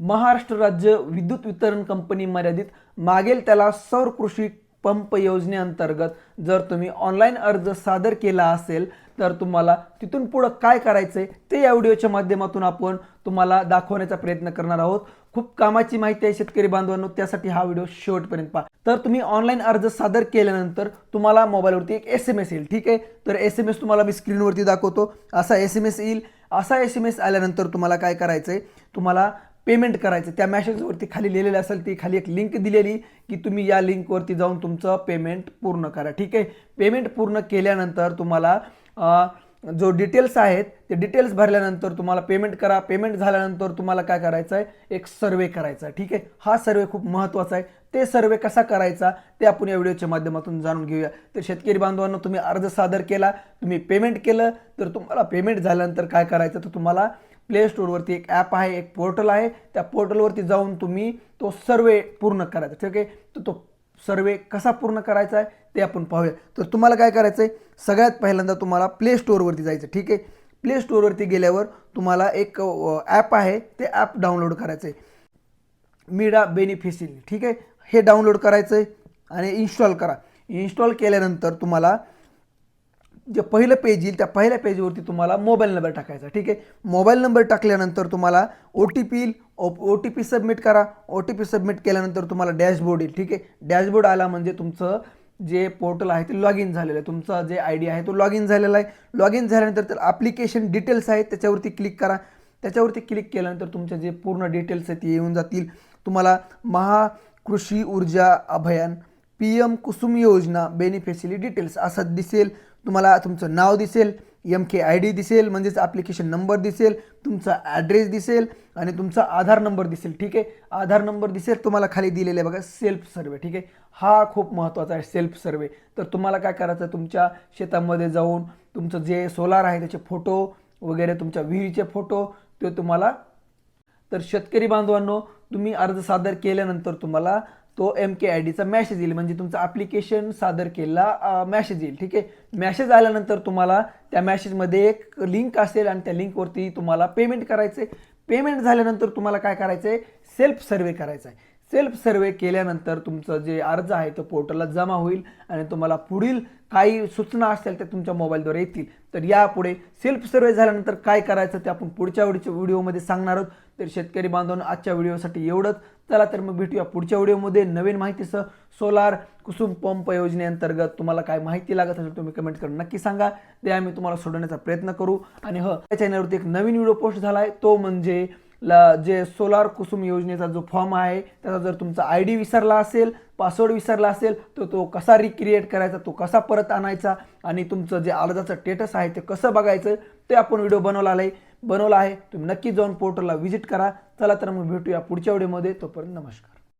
महाराष्ट्र राज्य विद्युत वितरण कंपनी मर्यादित मागेल त्याला सौर कृषी पंप योजनेअंतर्गत जर तुम्ही ऑनलाईन अर्ज सादर केला असेल तर तुम्हाला तिथून पुढं काय करायचंय ते या व्हिडिओच्या माध्यमातून आपण तुम्हाला दाखवण्याचा प्रयत्न करणार आहोत. खूप कामाची माहिती आहे शेतकरी बांधवांनो त्यासाठी हा व्हिडिओ शेवटपर्यंत पहा. तर तुम्ही ऑनलाईन अर्ज सादर केल्यानंतर तुम्हाला मोबाईलवरती एक एस एम एस येईल ठीक आहे? तर एस एम एस तुम्हाला मी स्क्रीनवरती दाखवतो. असा एस एम एस येईल असा एस एम एस आल्यानंतर तुम्हाला काय करायचं आहे तुम्हाला पेमेंट करायचं. त्या मॅसेजवरती खाली लिहिलेलं असेल ती खाली एक लिंक दिलेली की तुम्ही या लिंकवरती जाऊन तुमचं पेमेंट पूर्ण करा. ठीक आहे? पेमेंट पूर्ण केल्यानंतर तुम्हाला जो डिटेल्स आहेत ते डिटेल्स भरल्यानंतर तुम्हाला पेमेंट करा. पेमेंट झाल्यानंतर तुम्हाला काय करायचं आहे एक सर्वे करायचा आहे ठीक आहे? हा सर्वे खूप महत्त्वाचा आहे. ते सर्वे कसा करायचा ते आपण या व्हिडिओच्या माध्यमातून जाणून घेऊया. तर शेतकरी बांधवांना तुम्ही अर्ज सादर केला तुम्ही पेमेंट केलं तर तुम्हाला पेमेंट झाल्यानंतर काय करायचं तर तुम्हाला प्ले स्टोअरवरती एक ॲप आहे एक पोर्टल आहे. त्या पोर्टलवरती जाऊन तुम्ही तो सर्वे पूर्ण करायचा. ठीक आहे? तर तो सर्वे कसा पूर्ण करायचा आहे ते आपण पाहूया. तर तुम्हाला काय करायचं आहे सगळ्यात पहिल्यांदा तुम्हाला प्ले स्टोअरवरती जायचं ठीक आहे? प्ले स्टोअरवरती गेल्यावर तुम्हाला एक ॲप आहे ते ॲप डाउनलोड करायचं आहे मीडा बेनिफिशियरी. ठीक आहे? हे डाउनलोड करायचं आहे आणि इन्स्टॉल करा. इन्स्टॉल केल्यानंतर तुम्हाला जे पहिलं पेज येईल त्या पहिल्या पेजवरती तुम्हाला मोबाईल नंबर टाकायचा. ठीक आहे? मोबाईल नंबर टाकल्यानंतर तुम्हाला ओ टी पी येईल. ओ टी पी सबमिट करा. ओ टी पी सबमिट केल्यानंतर तुम्हाला डॅशबोर्ड येईल. ठीक आहे? डॅशबोर्ड आला म्हणजे तुमचं जे पोर्टल आहे ते लॉग इन झालेलं आहे. तुमचा जे आय डी आहे तो लॉग इन झालेला आहे. लॉग इन झाल्यानंतर तर ॲप्लिकेशन डिटेल्स आहेत त्याच्यावरती क्लिक करा. त्याच्यावरती क्लिक केल्यानंतर तुमच्या जे पूर्ण डिटेल्स आहेत ते येऊन जातील. तुम्हाला महा कृषी ऊर्जा अभियान पी एम कुसुम योजना बेनिफिशियरी डिटेल्स असं दिसेल. तुम्हाला तुमचं नाव दिसेल एम के आय डी दिसेल म्हणजेच ॲप्लिकेशन नंबर दिसेल तुमचा ॲड्रेस दिसेल आणि तुमचा आधार नंबर दिसेल ठीक आहे? आधार नंबर दिसेल तुम्हाला खाली दिलेलं आहे बघा सेल्फ सर्वे ठीक आहे? हा खूप महत्त्वाचा आहे सेल्फ सर्वे तर तुम्हाला काय करायचं तुमच्या शेतामध्ये जाऊन तुमचं जे सोलार आहे त्याचे फोटो वगैरे तुमच्या विहिरीचे फोटो ते तुम्हाला तर शेतकरी बांधवांनो तुम्ही अर्ज सादर केल्यानंतर तुम्हाला तो एम के आय डीचा मॅसेज येईल. म्हणजे तुमचं ॲप्लिकेशन सादर केला मॅसेज येईल. ठीक आहे? मॅसेज आल्यानंतर तुम्हाला त्या मॅसेजमध्ये एक लिंक असेल आणि त्या लिंकवरती तुम्हाला पेमेंट करायचं आहे पेमेंट झाल्यानंतर तुम्हाला काय करायचं आहे सेल्फ सर्वे करायचा आहे सेल्फ सर्वे केल्यानंतर तुमचं जे अर्ज आहे तो पोर्टलला जमा होईल आणि तुम्हाला पुढील काही सूचना असतील त्या तुमच्या मोबाईलद्वारे येतील. तर यापुढे सेल्फ सर्वे झाल्यानंतर काय करायचं ते आपण पुढच्या व्हिडिओ व्हिडिओमध्ये सांगणार आहोत. तर शेतकरी बांधवांना आजच्या व्हिडिओसाठी एवढंच. चला तर मग भेटूया पुढच्या व्हिडिओमध्ये नवीन माहितीसह. सोलार कुसुम पंप योजनेअंतर्गत तुम्हाला काय माहिती लागत असेल तुम्ही कमेंट करून नक्की सांगा. ते आम्ही तुम्हाला सोडवण्याचा प्रयत्न करू. आणि हो त्या चॅनलवरती एक नवीन व्हिडिओ पोस्ट झाला आहे. तो म्हणजे ला जे सोलार कुसुम योजनेचा जो फॉर्म आहे त्याचा जर तुमचा आय डी विसरला असेल पासवर्ड विसरला असेल तर तो कसा रिक्रिएट करायचा तो कसा परत आणायचा आणि तुमचं जे अर्जाचं स्टेटस आहे ते कसं बघायचं ते आपण व्हिडिओ बनवला आहे. बनवला आहे. तुम्ही नक्की जाऊन पोर्टलला व्हिजिट करा. चला तर मग भेटूया पुढच्या व्हिडिओमध्ये तोपर्यंत नमस्कार.